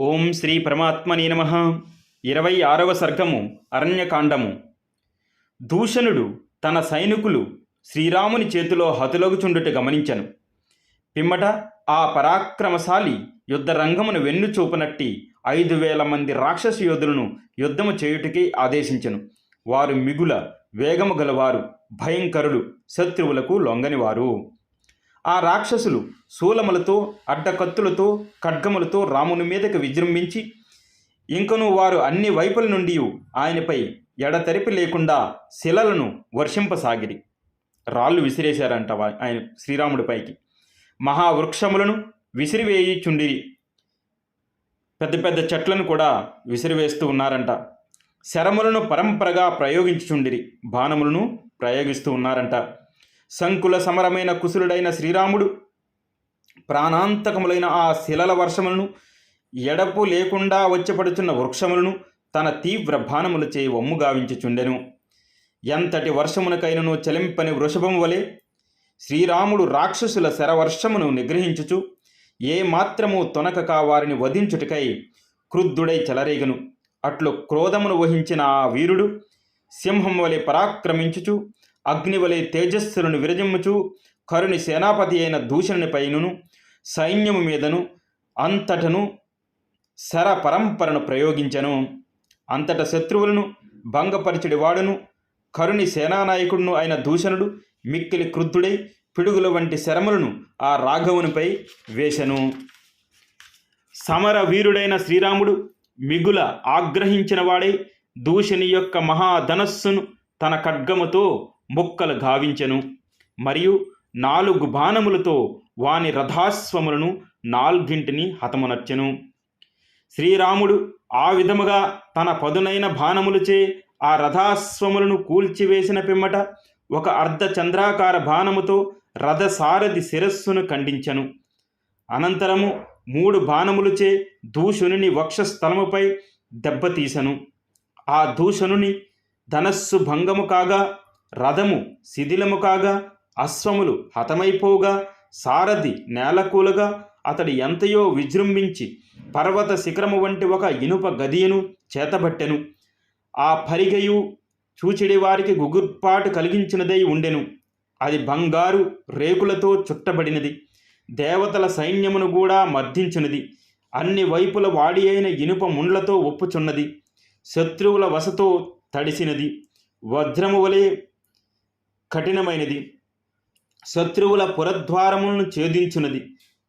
ఓం శ్రీ పరమాత్మని నమ. ఇరవై ఆరవ సర్గము అరణ్యకాండము. దూషణుడు తన సైనికులు శ్రీరాముని చేతిలో హతులగుచుండుట గమనించను. పిమ్మట ఆ పరాక్రమశాలి యుద్ధరంగమును వెన్ను చూపనట్టి ఐదు వేల మంది రాక్షస యోధులను యుద్ధము చేయుటకి ఆదేశించను. వారు మిగుల వేగము గలవారు భయంకరులు శత్రువులకు లొంగనివారు. ఆ రాక్షసులు శూలములతో అడ్డకత్తులతో ఖడ్గములతో రాముని మీదకి విజృంభించి ఇంకను వారు అన్ని వైపుల నుండి ఆయనపై ఎడతెరిపి లేకుండా శిలలను వర్షింపసాగిరి. రాళ్ళు విసిరేశారంట ఆయన శ్రీరాముడిపైకి మహావృక్షములను విసిరివేయుచుండిరి పెద్ద పెద్ద చెట్లను కూడా విసిరివేస్తూ ఉన్నారంట. శరములను పరంపరగా ప్రయోగించుచుండిరి. బాణములను ప్రయోగిస్తూ ఉన్నారంట. సంకుల సమరమైన కుశలుడైన శ్రీరాముడు ప్రాణాంతకములైన ఆ శిలల వర్షములను ఎడపు లేకుండా వచ్చపడుచున్న వృక్షములను తన తీవ్ర బాణములచే వమ్ముగావించుచుండెను ఎంతటి వర్షమునకైనను చలింపని వృషభం వలె శ్రీరాముడు రాక్షసుల శరవర్షమును నిగ్రహించుచు ఏ మాత్రము తొనకక వారిని వధించుటకై క్రుద్ధుడై చెలరేగను. అట్లు క్రోధమును వహించిన ఆ వీరుడు సింహం వలె పరాక్రమించుచు అగ్నివలే తేజస్సులను విరజిమ్ముచు కరుని సేనాపతి అయిన దూషణుని పైనను సైన్యము మీదను అంతటను శర పరంపరను ప్రయోగించెను. అంతట శత్రువులను భంగపరిచడి వాడును కరుని సేనానాయకుడును అయిన దూషణుడు మిక్కిలి క్రుద్ధుడై పిడుగుల వంటి శరములను ఆ రాఘవునిపై వేశను. సమర వీరుడైన శ్రీరాముడు మిగుల ఆగ్రహించిన వాడై దూషణి యొక్క మహాధనస్సును తన ఖడ్గముతో ముక్కలు గావించెను. మరియు నాలుగు బాణములతో వాని రథాశ్వములను నాల్గింటిని హతమునర్చెను. శ్రీరాముడు ఆ విధముగా తన పదునైన బాణములచే ఆ రథాశ్వములను కూల్చివేసిన పిమ్మట ఒక అర్ధ చంద్రాకార బాణముతో రథసారథి శిరస్సును ఖండించెను. అనంతరము మూడు బాణములచే దూషణుని వక్షస్థలముపై దెబ్బతీసెను. ఆ దూషణుని ధనస్సు భంగము కాగా రథము శిథిలము కాగా అశ్వములు హతమైపోగా సారథి నేలకూలగా అతడు ఎంతయో విజృంభించి పర్వత శిఖరము వంటి ఒక ఇనుప గదియను చేతబట్టెను. ఆ పరిగయు చూచిడి వారికి గుగుర్పాటు కలిగించినదై ఉండెను. అది బంగారు రేకులతో చుట్టబడినది. దేవతల సైన్యమును కూడా మర్దించినది అన్ని వైపుల వాడి అయిన ఇనుప ముండ్లతో ఒప్పుచున్నది. శత్రువుల వసతో తడిసినది. వజ్రము వలె కఠినమైనది. శత్రువుల పురద్వారములను ఛేదించున్నది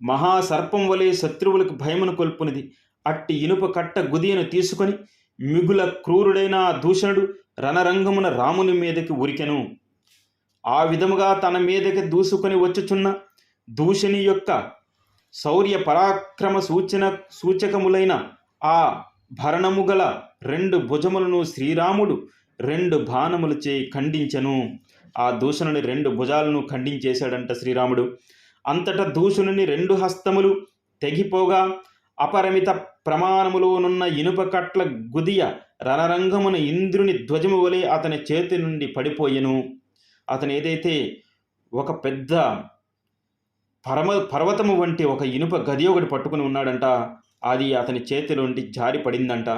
మహాసర్పం వలె శత్రువులకు భయమును కొల్పునది. అట్టి ఇనుప కట్ట గుదియను తీసుకొని మిగుల క్రూరుడైన దూషణుడు రణరంగమున రాముని మీదకి ఉరికెను. ఆ విధముగా తన మీదకి దూసుకొని వచ్చుచున్న దూషణి యొక్క శౌర్య పరాక్రమ సూచన సూచకములైన ఆ భరణము గల రెండు భుజములను శ్రీరాముడు రెండు బాణములు చేయి ఖండించెను. ఆ దూషణుని రెండు భుజాలను ఖండించేశాడంట శ్రీరాముడు. అంతట దూషణుని రెండు హస్తములు తెగిపోగా అపరిమిత ప్రమాణములోనున్న ఇనుప కట్ల గుదియ రణరంగమున ఇంద్రుని ధ్వజము వలె అతని చేతి నుండి పడిపోయెను. అతను ఏదైతే ఒక పెద్ద పరమ పర్వతము వంటి ఒక ఇనుప గది ఒకటి పట్టుకుని ఉన్నాడంట. అది అతని చేతిలోండి జారి పడిందంట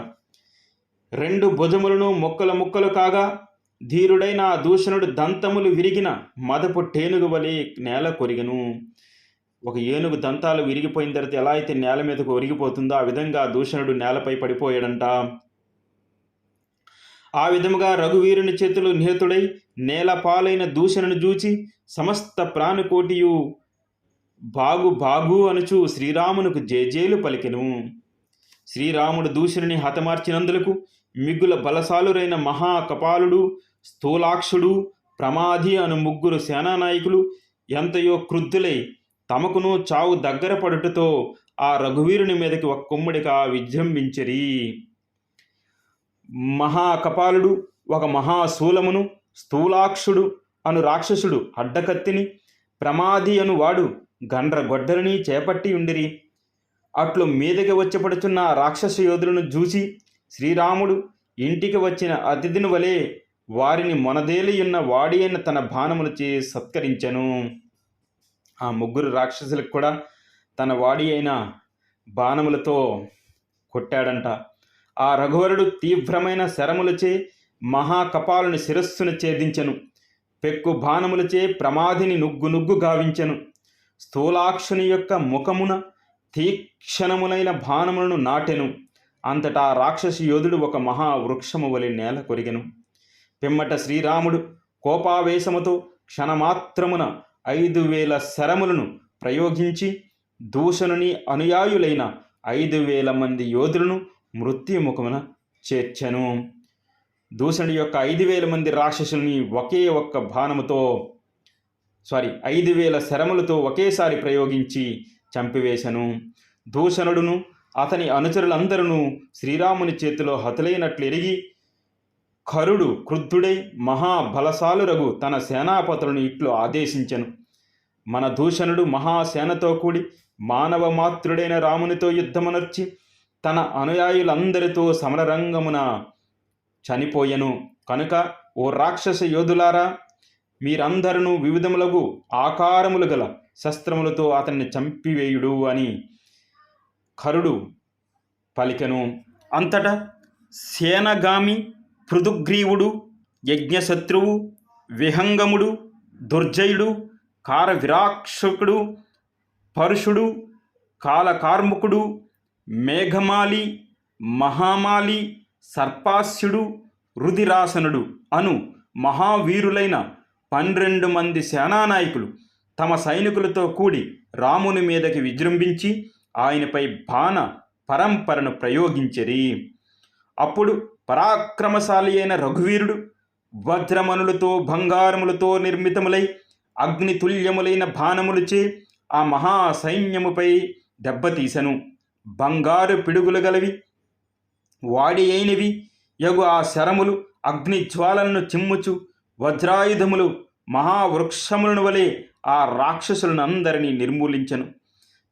రెండు భుజములను మొక్కల ముక్కలు కాగా ధీరుడైన ఆ దూషణుడు దంతములు విరిగిన మదపు టేనుగు వలె నేల కొరిగను. ఒక ఏనుగు దంతాలు విరిగిపోయిన తర్వాత ఎలా అయితే నేల మీదకు ఒరిగిపోతుందో ఆ విధంగా దూషణుడు నేలపై పడిపోయాడంట. ఆ విధముగా రఘువీరుని చేతులు నిహతుడై నేల పాలైన దూషణను చూచి సమస్త ప్రాణకోటియు బాగు బాగు అనుచు శ్రీరామునకు జేజేలు పలికెను. శ్రీరాముడు దూషణుని హతమార్చినందులకు మిగుల బలశాలురైన మహాకపాలుడు స్థూలాక్షుడు ప్రమాధి అను ముగ్గురు సేనానాయకులు ఎంతయో క్రుద్ధులై తమకును చావు దగ్గర పడుటతో ఆ రఘువీరుని మీదకి ఒక కొమ్ముడిగా విజృంభించిరి. మహాకపాలుడు ఒక మహాశూలమును స్థూలాక్షుడు అను రాక్షసుడు అడ్డకత్తిని ప్రమాది అను వాడు గండ్ర గొడ్డరిని చేపట్టి ఉండిరి. అట్లు మీదకి వచ్చిపడుచున్న రాక్షస యోధులను చూసి శ్రీరాముడు ఇంటికి వచ్చిన అతిథిని వలె వారిని మొనదేలియున్న వాడి అయిన తన బాణములచే సత్కరించెను. ఆ ముగ్గురు రాక్షసులకు కూడా తన వాడి అయిన బాణములతో కొట్టాడంట. ఆ రఘువరుడు తీవ్రమైన శరములచే మహాకపాలుని శిరస్సును ఛేదించెను. పెక్కు బాణములచే ప్రమాదిని నుగ్గు నుగ్గు గావించెను. స్థూలాక్షుని యొక్క ముఖమున తీక్షణములైన బాణములను నాటెను. అంతటా రాక్షసి యోధుడు ఒక మహావృక్షము వలె నేల కొరిగెను. పిమ్మట శ్రీరాముడు కోపావేశముతో క్షణమాత్రమున ఐదు వేల శరములను ప్రయోగించి దూషణుని అనుయాయులైన ఐదు వేల మంది యోధులను మృత్యుముఖమున చేర్చెను. దూషణుడి యొక్క ఐదు వేల మంది రాక్షసుని ఒకే ఒక్క బాణముతో సారీ ఐదు వేల శరములతో ఒకేసారి ప్రయోగించి చంపివేశను. దూషణుడును అతని అనుచరులందరూ శ్రీరాముని చేతిలో హతులైనట్లు ఎరిగి కరుడు క్రుద్ధుడై మహాబలశాలురగు తన సేనాపతులను ఇట్లు ఆదేశించెను. మన దూషణుడు మహాసేనతో కూడి మానవ మాతృడైన రామునితో యుద్ధమునర్చి తన అనుయాయులందరితో సమరరంగమున చనిపోయెను. కనుక ఓ రాక్షస యోధులారా మీరందరూ వివిధములగు ఆకారములు గల శస్త్రములతో అతన్ని చంపివేయుడు అని కరుడు పలికెను. అంతటా సేనగామి పృథుగ్రీవుడు యజ్ఞశత్రువు విహంగముడు దుర్జయుడు కారవిరాక్షకుడు పరుషుడు కాలకార్ముకుడు మేఘమాలి మహామాలి సర్పాస్యుడు రుదిరాసనుడు అను మహావీరులైన పన్నెండు మంది సేనానాయకులు తమ సైనికులతో కూడి రాముని మీదకి విజృంభించి ఆయనపై బాణ పరంపరను ప్రయోగించరి. అప్పుడు పరాక్రమశాలి అయిన రఘువీరుడు వజ్రమనులతో బంగారములతో నిర్మితములై అగ్నితుల్యములైన బాణములుచే ఆ మహా సైన్యముపై దెబ్బతీసెను. బంగారు పిడుగులు గలవి వాడి అయినవి. యగు ఆ శరములు అగ్ని జ్వాలలను చిమ్ముచు వజ్రాయుధములు మహావృక్షములను వలె ఆ రాక్షసులను అందరినీ నిర్మూలించను.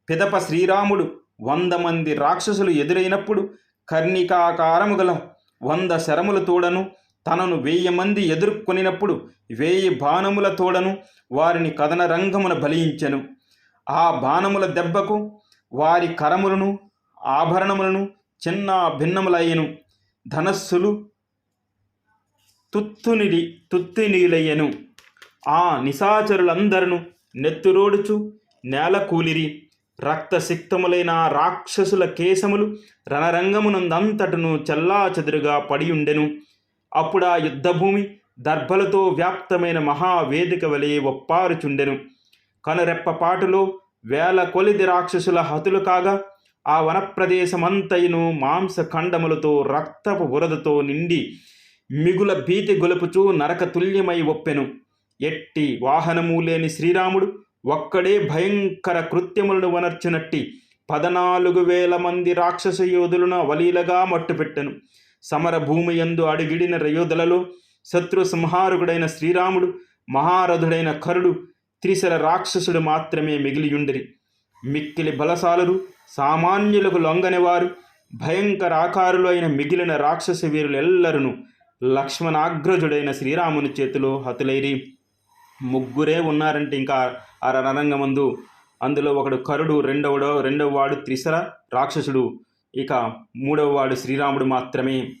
పిదప శ్రీరాముడు వంద మంది రాక్షసులు ఎదురైనప్పుడు కర్ణికాకారము గల వంద శరముల తోడను తనను వెయ్యి మంది ఎదుర్కొనినప్పుడు వేయి బాణముల తోడను వారిని కథన రంగమున బలించెను ఆ బాణముల దెబ్బకు వారి కరములను ఆభరణములను చిన్న భిన్నములయ్యను ధనస్సులు తుత్తునిడి తుత్తినీలయ్యను. ఆ నిశాచరులందరను నెత్తురోడుచు నేల కూలిరి రక్తసిక్తములైన రాక్షసుల కేశములు రణరంగమునందంతటను చల్లా చెదురుగా పడియుండెను. అప్పుడు ఆ యుద్ధభూమి దర్భలతో వ్యాప్తమైన మహావేదిక వలె ఒప్పారుచుండెను. కనురెప్పపాటులో వేల కొలిది రాక్షసుల హతులు కాగా ఆ వనప్రదేశమంతయును మాంసఖండములతో రక్తపు బురదతో నిండి మిగుల భీతి గొలుపుచూ నరకతుల్యమై ఒప్పెను. ఎట్టి వాహనము లేని శ్రీరాముడు ఒక్కడే భయంకర కృత్యములను వనర్చినట్టి పదనాలుగు వేల మంది రాక్షస యోధులను అవలీలగా మట్టుపెట్టెను సమర భూమి యందు అడిగిడిన రయోధులలో శత్రు సంహారకుడైన శ్రీరాముడు మహారథుడైన కరుడు త్రిశర రాక్షసుడు మాత్రమే మిగిలియుండిరి. మిక్కిలి బలశాలురు సామాన్యులకు లొంగనివారు భయంకర ఆకారులు అయిన మిగిలిన రాక్షస వీరులెల్లరూ లక్ష్మణాగ్రజుడైన శ్రీరాముని చేతిలో హతులైరి. ముగ్గురే ఉన్నారంటే ఇంకా ఆ రణరంగమందు అందులో ఒకడు కరుడు రెండవడో రెండవ వాడు త్రిశర రాక్షసుడు. ఇక మూడవ వాడు శ్రీరాముడు మాత్రమే.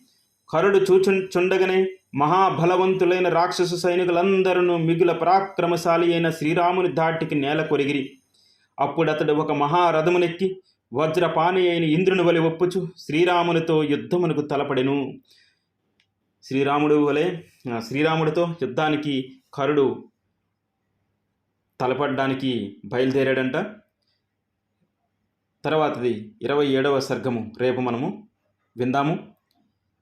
కరుడు చూచు చుండగనే మహాబలవంతులైన రాక్షస సైనికులందరూ మిగుల పరాక్రమశాలి అయిన శ్రీరాముని దాటికి నేల కొరిగిరి. అప్పుడు అతడు ఒక మహారథమునెక్కి వజ్రపాణి అయిన ఇంద్రుని వలె ఒప్పుచు శ్రీరామునితో యుద్ధమునకు తలపడెను. శ్రీరాముడు వలె శ్రీరాముడితో యుద్ధానికి కరుడు తలపడడానికి బయలుదేరాడంట. తర్వాతది ఇరవై ఏడవ సర్గము రేపు మనము విందాము.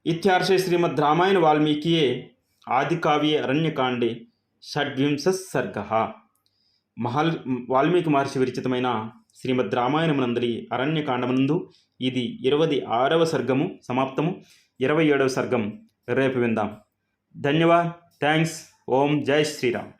ఇత్యార్షే శ్రీమద్ రామాయణ వాల్మీకియే ఆదికావ్య అరణ్యకాండే షడ్వింశ సర్గ. మహల్ వాల్మీకి మహర్షి విరచితమైన శ్రీమద్ రామాయణమునందరి అరణ్యకాండమునందు ఇది ఇరవది ఆరవ సర్గము సమాప్తము. ఇరవై ఏడవ సర్గం రేపు విందాం. ధన్యవాద్. థ్యాంక్స్. ఓం జై శ్రీరామ్.